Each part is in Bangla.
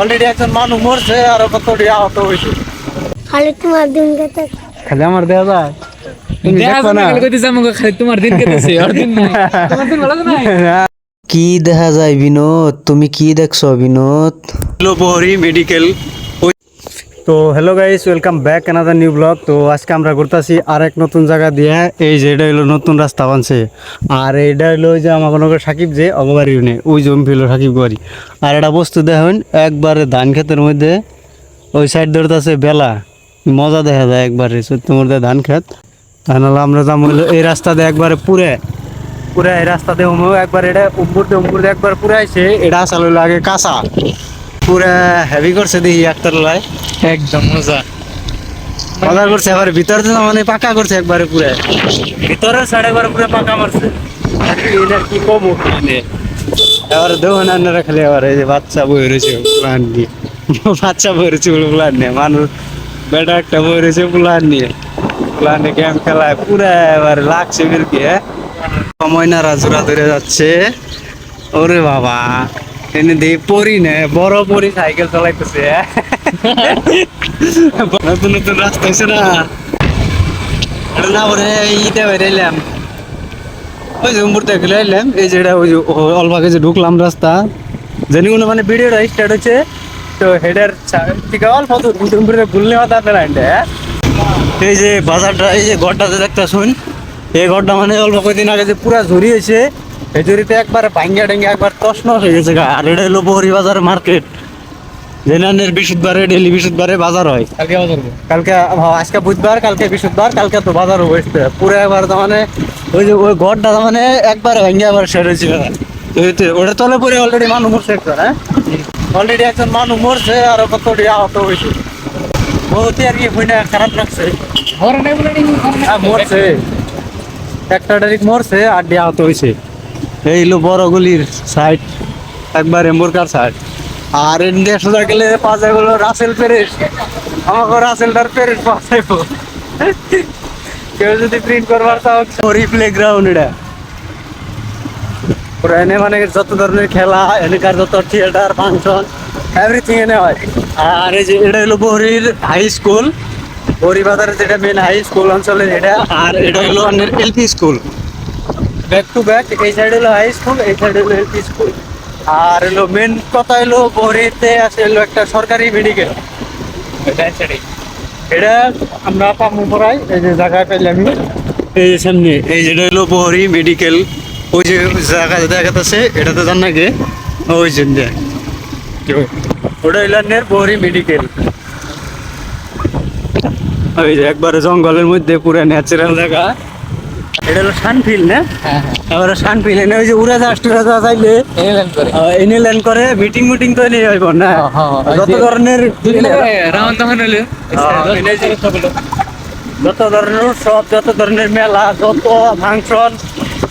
অলরেডি একজন মানুষ মরছে আর কতটি আহত হয়েছে? খালি তোমার দিন কেটে। খালি আমার দেয়া যায়। দেখা যায় না না। খালি কইতেছে আমাকে খালি তোমার দিন কেটেছে আর দিন নাই। তোমার দিন ভালো তো নাই? কি দেখা যায় বিনোদ? তুমি কি দেখছ বিনোদ? মেডিকেল তো hello guys welcome back another new blog তো আজকে আমরা ঘুরতেছি আর এক নতুন জায়গা দিয়ে। এই যে এটা হলো নতুন রাস্তা বানছে। আর এইটা হলো যে আমাকে নগর সাকিব যে অগবাড়ি ইউনে ওই জমি হলো সাকিব বাড়ি আর এটা বস্তু দেখুন, একবারে ধান ক্ষেতের মধ্যে, ওই সাইড ধরতেছে বেলা। মজা দেখা যায় একবারে, সত্যি মধ্যে ধান ক্ষেত। তাহলে আমরা যাম হইল এই রাস্তা দিয়ে একবারে পুরে। পুরা এই রাস্তা দিয়ে একবার এটা উপর উপর একবার পুরা আইছে। এটা আসলে আগে কাঁচা। পুরা হেভি করছে দেখি একটার লাই। একদম মজা। মজা করছে আবার ভিতরে তো মানে পাকা করছে একবারে পুরা। ভিতরে সাইড একবার পুরা পাকা মারছে। আর কি কম? মানে এবার দেখুন আন্নারা খালি আবার এই যে বাচ্চা বই রয়েছে প্লান নিয়ে। বাচ্চা বই রয়েছে প্লান নিয়ে মানুষ বেটা একটা বই রয়েছে প্লান নিয়ে। প্লানে গেম খেলায় পুরা এবার লাগছে বেরকি হ্যাঁ? ময়নারা জোড়া ধরে যাচ্ছে। ওরে বাবা। বড় সাইকেল হ্যাঁ? না ইটা ওই এই ওই যে ঢুকলাম রাস্তা জানি কোনো মানে ভিডিওটা স্টার্ট হচ্ছে তো হেডার থেকে অল্প এটা, হ্যাঁ? এই যে বাজারটা এই যে ঘরটা দেখতে শুন এই ঘরটা মানে অল্প কয়েকদিন আগে যে পুরা ঝরিয়েছে এই ঝুড়িতে একবার ভাঙ্গা ডেঙ্গা একবার তসনস হয়ে গেছে গা। আর এটা হলো বহরি বাজার মার্কেট। জেনানের বৃহস্পতিবারে ডেলি বৃহস্পতিবারে বাজার হয়। কালকে বাজার কালকে হ্যাঁ, আজকে বুধবার কালকে বৃহস্পতিবার কালকে তো বাজার হয়েছে পুরো একবার তো মানে ওই যে ওই ঘরটা তো মানে একবার ভেঙে আবার সেরে ছিল ওটা তলে পরে অলরেডি মানুষ মরছে একজন হ্যাঁ? অলরেডি একজন মানুষ মরছে আর কতটি আহত হয়েছে। বহুত আর কি হইনা খারাপ লাগছে। হ্যাঁ মরছে। একটা তারিখ মরছে আর ডি আহত হয়েছে। এই হলো বড় গলির সাইড একবারে মোরকার সাইড আর ইন্ডিয়া সোজা গেলে পাশে হলো রাসেল প্যারেস আমাকে রাসেলটার প্যারেস পাশাইব কেউ যদি প্রিন্ট করবার তাও ওরই প্লে গ্রাউন্ড এটা। পুরো এনে মানে যত ধরনের খেলা এনেকার যত থিয়েটার ফাংশন এভরিথিং এনে হয়। আর এই যে এটা হলো বহরির হাই স্কুল বহরি বাজারের যেটা মেন হাই স্কুল অঞ্চলের এটা, আর এটা হলো LP school back to back এই সাইড হলো হাই স্কুল এই সাইড হলো এলপি স্কুল আর হলো মেন কথা হলো বহরিতে আছে হলো একটা সরকারি মেডিকেল এটা আমরা পামু পড়াই এই যে জায়গায় পেলে আমি। এই যে সামনে, এই যেটা হলো বহরি মেডিকেল ওই যে জায়গা দেখাতেছে, এটাতে জান নাকি ওই যে দেখ। ওটা হইল নের বহরি মেডিকেল ওই যে একবারে জঙ্গলের মধ্যে পুরো ন্যাচারাল জায়গা। এটা হলো শানফিল না? হ্যাঁ হ্যাঁ। এবার শানফিল এনে ওই যে উড়াজাহাজ টুরাজাহাজ আইলে এনে ল্যান্ড করে মিটিং মিটিং তো নিয়ে যাইব না? হ্যাঁ, হ্যাঁ, যত ধরনের হ্যাঁ, যত ধরনের উৎসব যত ধরনের মেলা যত ফাংশন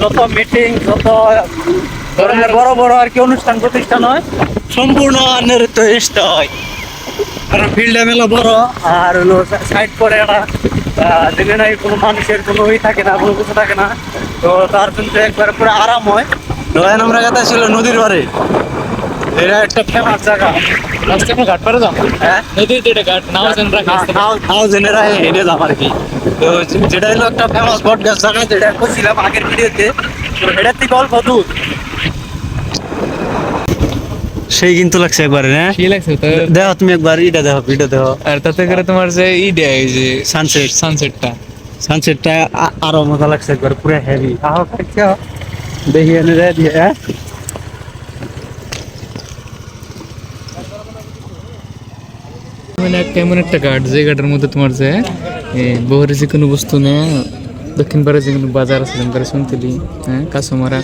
যত মিটিং যত ধরনের বড় বড় আর কি অনুষ্ঠান প্রতিষ্ঠান হয় সম্পূর্ণ নৃত্য হয়। কারণ ফিল্ডে মেলা বড় আর হলো সাইড করে একটা দিনে নাই কোনো মানুষের কোনো ই থাকে না কোনো কিছু থাকে না। তো তার জন্য একবার পুরো আরাম হয়। নয়ন আমরা কথা ছিল নদীর পারে এটা একটা ফেমাস জায়গা। লাস্টে আমরা ঘাট পারে যাও হ্যাঁ? নদীতে এটা ঘাট নাও যেন রাখি নাও নাও জেনেরা হেঁটে যাম আর কি। তো যেটা হলো একটা ফেমাস বট গাছ জায়গা যেটা করছিলাম আগের ভিডিওতে। তো এটার থেকে অল্প দূর। সেই কিন্তু লাগছে একবারে হ্যাঁ? কি লাগছে তো দেখো তুমি একবার এটা দেখো ভিডিও দেখো আর তাতে করে তোমার যে ই দেয় যে সানসেট সানসেটটা সানসেটটা আরও মজা লাগছে একবার পুরো হেভি আহ খাইছো দেখি এনে রে দিয়ে হ্যাঁ? মানে একটা এমন একটা ঘাট যে ঘাটের মধ্যে তোমার যে বহরে যে কোনো বস্তু না দক্ষিণ পাড়ে যে কোনো বাজার আছে যেমন করে শুনতেলি হ্যাঁ কাঁচামারা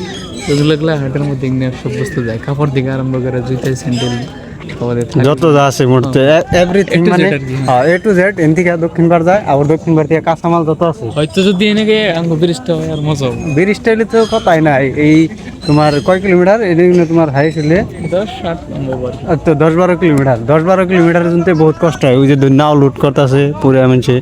ওগুলো গুলা হাটের মধ্যে এগুলো সব বস্তু যায় কাপড় থেকে আরম্ভ করে জুতা স্যান্ডেল যত যা আছে মুহূর্তে। এভরিথিং A to মানে হ্যাঁ। এ টু জেড এন থেকে দক্ষিণ বার যায় আর দক্ষিণ বার থেকে কাঁচামাল যত আছে। হয়তো যদি এনেকে আঙ্গ বিরিশটা হয় আর মজা হবে। বীর স্টাইলে তো কথাই নাই। এই তোমার কয় কিলোমিটার? এদিকে তোমার হাই হলে দশ নম্বর তো দশ বারো কিলোমিটার। দশ বারো কিলোমিটার জন্য বহুত কষ্ট হয়। ওই যে নাও লুট করতেছে পুরো মানুষে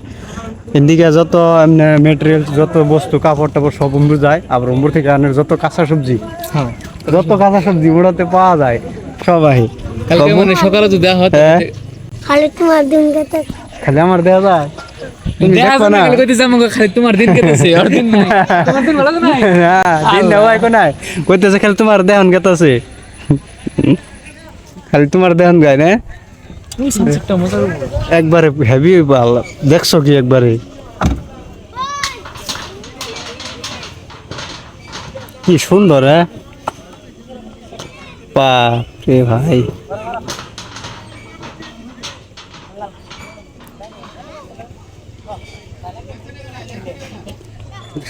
এদিকে যত এমনি মেটেরিয়ালস যত বস্তু কাপড় টাপড় সব উম্বুর যায় আবার উম্বুর থেকে আনের যত কাঁচা সবজি। হ্যাঁ। যত কাঁচা সবজি ওটাতে পাওয়া যায় সবাই। কালকে মানে সকালে যদি দেওয়া হয় হ্যাঁ। খালি তোমার দিন গেছে। খালি আমার দেওয়া যায়। তোমার দিন কেটেছে আর দিন নাই। তোমার দিন ভালো নাই? দিন দেওয়া নাই কইতেছে খালি তোমার দেহন গেতাছে। খালি তোমার দেহন গায় না? একবারে হেভি দেখছ কি একবারে? কি সুন্দর হ্যাঁ? বাপ রে ভাই।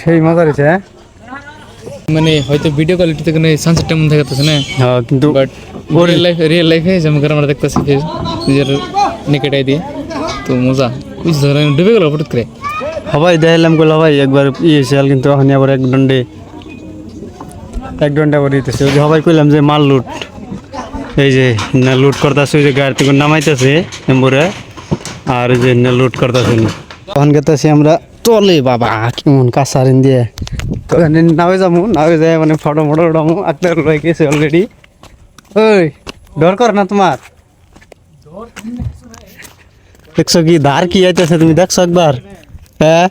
সেই মজা রয়েছে হ্যাঁ? মানে হয়তো ভিডিও কোয়ালিটিতে কোনো সানসেটটা মন দেখাতেছে না? হ্যাঁ, কিন্তু বাট রিয়েল লাইফ রিয়েল লাইফে যেমন আমরা দেখতেছি নিজের নিকেটাই দিয়ে। তো মজা। বুঝ ধরেন ডুবে গেল হঠাৎ করে। সবাই দেখাইলাম গেল ভাই একবার ইয়ে শেয়াল কিন্তু এখন আবার এক দণ্ডে এক দণ্ডে আবার দিতেছে। ওই যে সবাই কইলাম যে, মাল লুট। এই যে না লুট করতেছে, ওই যে গাড়ি থেকে নামাইতেছে এম্বুরে, আর যে না লুট করতেছে। তখন গেতেছি আমরা, তলে বাবা, কেমন কাঁচারিন দিয়ে। তো এখানে নামে যাব নামে যাই মানে ফটো ফটো উঠামো আক্তার লয়ে গেছে অলরেডি ওই, ডর কর না তোমার। দেখছ কি ধার কি আইতেছে তুমি দেখছ একবার? হ্যাঁ?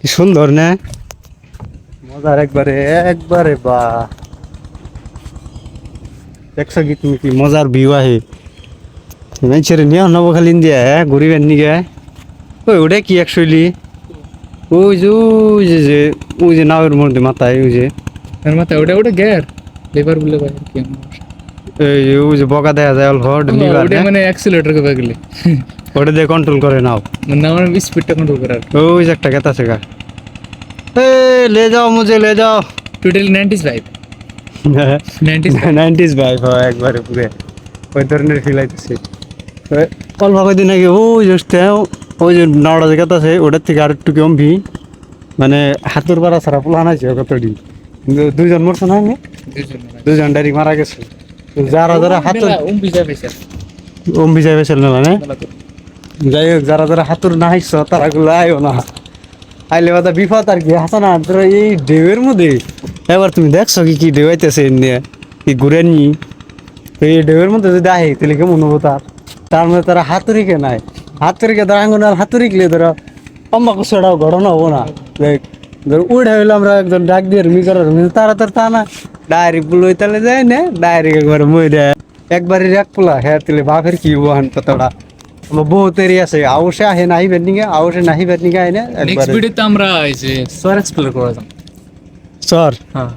কি সুন্দর না? মজার একবারে একবারে বা। দেখছ কি তুমি কি মজার ভিউ আহে মানুষের নিয়ে নব খালি দিয়া হ্যাঁ? ঘুরিবেন নিগে। ওই ওটা কি একশৈলি ওই যে ওই যে যে ওই যে নাওয়ের মধ্যে মাথায় ওই যে। মাথায় ওটা ওটা গ্যার লেবার বলে কি। এই যে বগা দেয়া যায় অল্প লিভার হ্যাঁ? মানে অ্যাক্সিলারেটর কথা গেলে ওটা দিয়ে কন্ট্রোল করে নাও। মানে স্পিডটা কন্ট্রোল করার ওই যে একটা গেতা শেখা লে যাও মুঝে লে যাও। টোটালি 95 ভাই 90 ভাই হয় একবারে পুরো। ওই ধরনের ফিল আইতেছে। অল্প কদিন ওই যে ওই যে নাওড়া যে গেতা ওটার থেকে আর একটু মানে হাতুর পাড়া ছাড়া পোলা আনাইছে কতটি কিন্তু দুইজন মরছে না দুইজন ডাইরেক্ট মারা গেছে। যারা যারা হাতুর ওম বিজয় বেসেল না? মানে যাই হোক যারা যারা হাতুর না হাইছ তারা গুলো আয়ো না। আইলে বাদা বিপদ আর কি হাসা না তোরা এই ঢেউয়ের মধ্যে। এবার তুমি দেখছ কি কি ঢেউ আইতেছে নিয়ে কি ঘুরে নি? তো এই ঢেউয়ের মধ্যে যদি আহে তাহলে কেমন হব তার? তার মধ্যে তারা হাতুরিকে নাই? হাতুরিকে আর হাতুরিকলে ধরো অম্মাকে ছড়াও ঘটনা হব না। দেখ ধর উড়ে হইলে আমরা একজন ডাক দিয়ে মি করার তারা তোর তা না ডাইরেক্ট বুলোই তাহলে যায় না ডাইরেক্ট একবার মই দেয় পোলা হ্যাঁ তাহলে বাপের কি আমার এরিয়া আছে আউসে আহে নাহি বেরনিকে আউসে নাহি বেরনিকে আইনে নেক্সট ভিডিওতে আমরা এই যে সর এক্সপ্লোর করা হ্যাঁ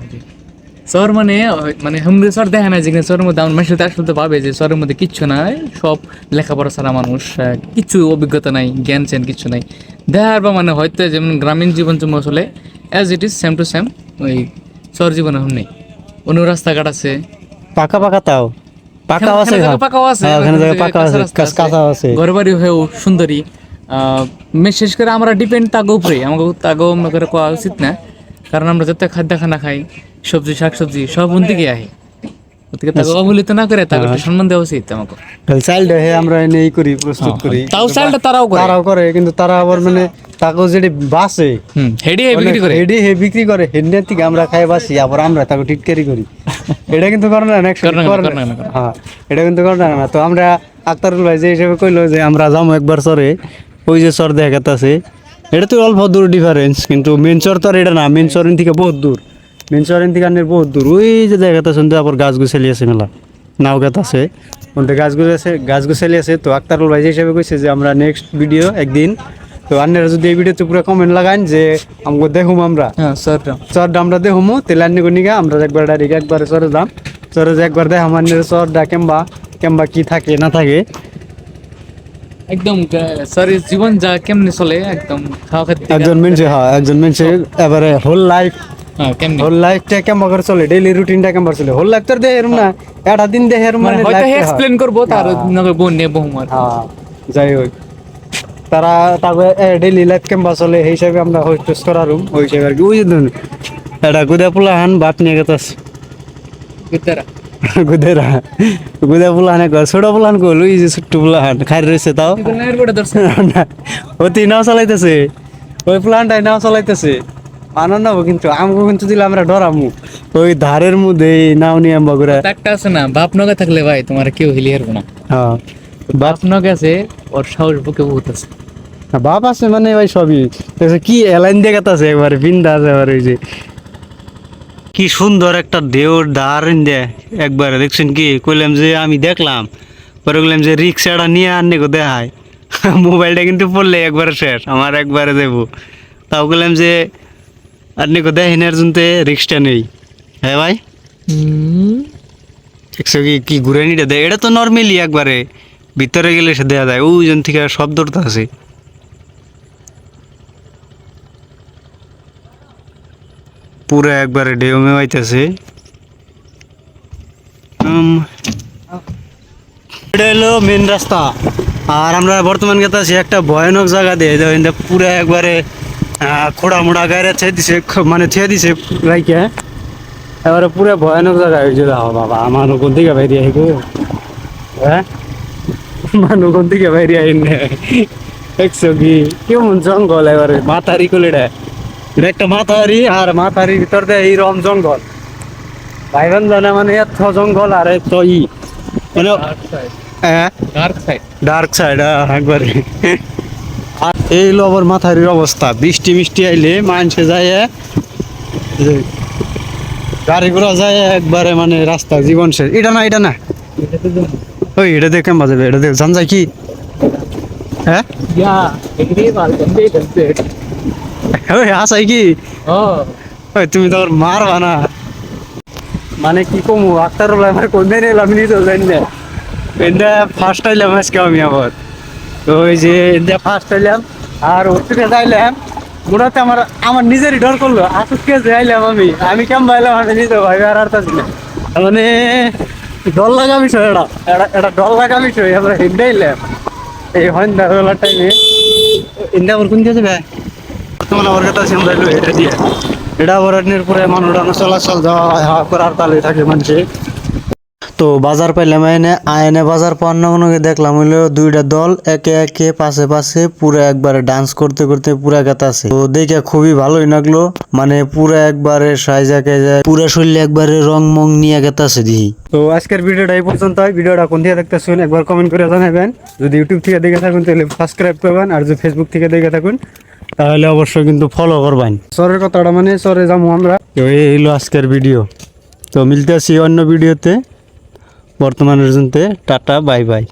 মানে মানে আমরা সর দেখা নাই যেখানে মধ্যে আমার মানুষ তো আসলে তো ভাবে যে সরের মধ্যে কিচ্ছু নাই সব লেখাপড়া ছাড়া মানুষ কিচ্ছু অভিজ্ঞতা নাই জ্ঞান চ্যান কিচ্ছু নাই। দেখার বা মানে হয়তো যেমন গ্রামীণ জীবন যেমন আসলে as it is same to same ওই শহর জীবন এখন নেই। অন্য রাস্তাঘাট আছে। পাকা পাকা তাও। পাকাও আছে এখানে হ্যাঁ। জায়গা পাকাও আছে ওখানে ওখানে জায়গা জায়গা পাকা আছে রাস্তা কাঁচ- আছে। ঘর বাড়ি হয়েও সুন্দরী। আহ, বিশেষ করে আমরা ডিপেন্ড তাগো উপরে। আমাকে তাগো মনে করে কোয়া উচিত না। কারণ আমরা যত খাদ্য খানা খাই সবজি শাকসবজি সব ওন থেকে আহে। ওদিকে তাকে অবহেলিত না করে তাকে একটু সম্মান দেওয়া উচিত আমাকে। চাইল্ড হে আমরা এনে ই করি প্রস্তুত করি। তাও চালটা তারাও করে। তারাও করে কিন্তু তারা আবার মানে তাকেও যেটি বাসে হুম হেডি বিক্রি করে। হেডি হে বিক্রি করে থেকে আমরা খাই বাসি আবার আমরা তাকে টিটকারি করি। এটা কিন্তু করে না। হ্যাঁ এটা কিন্তু করে না। তো আমরা আক্তারুল ভাই যে হিসেবে কইলো যে আমরা যাব একবার সরে ওই যে সর দেখা গেতাছে। এটা তো অল্প দূর ডিফারেন্স কিন্তু মেন চর তো আর এটা না মেন চরেন থেকে বহুত দূর। মেন চরেন থেকে আনের বহুত দূর। ওই যে দেখা গেতাছে আবার গাছ গুছালি আছে মেলা। নাও গাছ আছে। ওনতে গাছ গুছ আছে গাছ গুছালি আছে। তো আক্তারুল ভাই হিসেবে কইছে যে আমরা নেক্সট ভিডিও একদিন। তো আপনারা যদি এই ভিডিওতে পুরো কমেন্ট লাগান যে আমাকে দেখুম আমরা। হ্যাঁ চর দামটা দেখুমু তেলে আনি নিগা আমরা একবার ডাইরেক্ট একবারে চরে দাম চরে যে একবার দেখ আমার চরটা কেমবা কেমবা কি থাকে না থাকে। একদম সরি জীবন যা কেমনে চলে একদম। খাওয়া একজন মানুষ হ্যাঁ একজন মানুষ এবারে হোল লাইফ হোল লাইফটা কেমবা করে চলে? ডেইলি রুটিনটা কেমবা চলে? হোল লাইফ এরম না। একটা দিন দেহ এরম মানে মানে হয়তো হয়। এক্সপ্লেন করব তার নগর বোন নিয়ে বহুমার হ্যাঁ যাই হোক। তারা তারপরে ডেইলি লাইফ কেমবা চলে? সেই হিসাবে আমরা হোস্ট টোস্ট করারুম ওই হিসাবে আর কি। ওই যে এটা গুদা পোলা হান বাপ নিয়ে গেতাস বিদ্যারা গুদেরা। গুদা পোলা হানে কর ছোট পোলা হান যে পোলা খাই রয়েছে তাও। না, অতি নাও চালাইতেছে। ওই প্লানটাই নাও চালাইতেছে। আনন্দ হব কিন্তু আমগো কিন্তু দিলে আমরা ডরামু। ওই ধারের মধ্যে এই নাও নিয়ে আম্বা একটা আছে না বাপ নগে থাকলে ভাই তোমার কেউ হিলি হারবো না। হ্যাঁ। বাপ নগে আছে ওর সাহস বুকে বহুত আছে। বাপ আছে মানে ভাই সবই। কি এলাইন দেখাতাছে একবারে বিন্দা আছে এবার ওই যে। কি সুন্দর একটা দেওর দাঁড়িন দে একবারে দেখছেন কি? কইলাম যে আমি দেখলাম পরে বললাম যে রিক্সাটা নিয়ে আনলে গো দেখায়। মোবাইলটা কিন্তু পড়লে একবারে শেষ আমার একবারে দেব। তাও বললাম যে আপনি কো দেখেন আর জনতে রিক্সটা নেই। হ্যাঁ ভাই? একশো কি কি ঘুরে নিতে দেয় এটা তো নর্মালি একবারে ভিতরে গেলে সে দেওয়া যায়। ওই জন থেকে শব্দটা আছে। পুরো একবারে ঢেউমে আইতেছে এটা হলো মেন রাস্তা। আর আমরা বর্তমান গেতাছি একটা ভয়ানক জায়গা দিয়ে। পুরো একবারে খোড়া মোড়া গায়ে ছেয়ে দিছে মানে ছেয়ে দিছে রাইকে এবারে পুরো ভয়ানক জায়গা হয়েছে দেখো বাবা আমার কোন দিকে বাইরে আই গো হ্যাঁ মানু কোন দিকে বাইরে আই দেখছ কি কেমন জঙ্গল এবারে মাথারি কোলেটা এটা একটা মাথারি আর মাথারির ভিতর দিয়ে এইরকম জঙ্গল। ভাইবান জানে মানে এত জঙ্গল আর এত ই। মানে হ্যাঁ? ডার্ক সাইড ডার্ক সাইড একবারে। এই হলো আবার মাথারির অবস্থা বৃষ্টি মিষ্টি আইলে মানুষে যায় যে গাড়ি ঘোড়া যায় একবারে মানে রাস্তা জীবন শেষ। এটা না এটা না? ওই এটা দেখে বাজাবে এটা দেখ জান যায় কি? হ্যাঁ? ওই আসাই কি? ও। ওই তুমি তো ওর মারবা না। মানে কি কমু আক্তার আমার কোন দিন এলাম তো জানি না। এটা ফার্স্ট আইলাম আজকে আমি আবার। ওই যে এটা ফার্স্ট আইলাম আর থেকে যাইলাম মোটাতে আমার আমার নিজেরই ডর করল আসুকে যাইলাম আমি। আমি কেমন পাইলাম আমি নিজে ভাই আর আর না। মানে ডর লাগা বিষয় এটা। এটা- ডর লাগা বিষয় আমরা হিন্দাইলাম। এই সন্ধ্যার বেলার টাইমে ইন্দা ওর কোন দিয়ে যাবে? বর্তমান আমার কাছে আছে আমরা এটা দিয়ে। এটা অরণ্যের পরে মানুষরা চলাচল যাওয়া করার তালে থাকে মানুষে তো বাজার পাইলাম আইনে আইনে বাজার পান্ন দেখলাম হইল দুইটা দল, একে একে পাশে পাশে পুরো একবারে ডান্স করতে করতে পুরা গেতাছে তো দেখে খুবই ভালোই লাগল মানে পুরো একবারে সাইজা কেজা পুরো শরীরে একবারে রং মং নিয়ে গেতাছে দিহি তো আজকের ভিডিওটা এই পর্যন্ত ভিডিওটা কোন থেকে দেখতেছেন একবার কমেন্ট করে জানাবেন। যদি ইউটিউব থেকে দেখে থাকুন, তাহলে সাবস্ক্রাইব করবেন, আর যদি ফেসবুক থেকে দেখে থাকুন, তাহলে অবশ্যই কিন্তু ফলো করবেন। সরের কথাটা মানে সরে যাব আমরা। তো এই হলো আজকের ভিডিও তো মিলতে আসি অন্য ভিডিওতে বর্তমানের পর্যন্ত টাটা বাই বাই।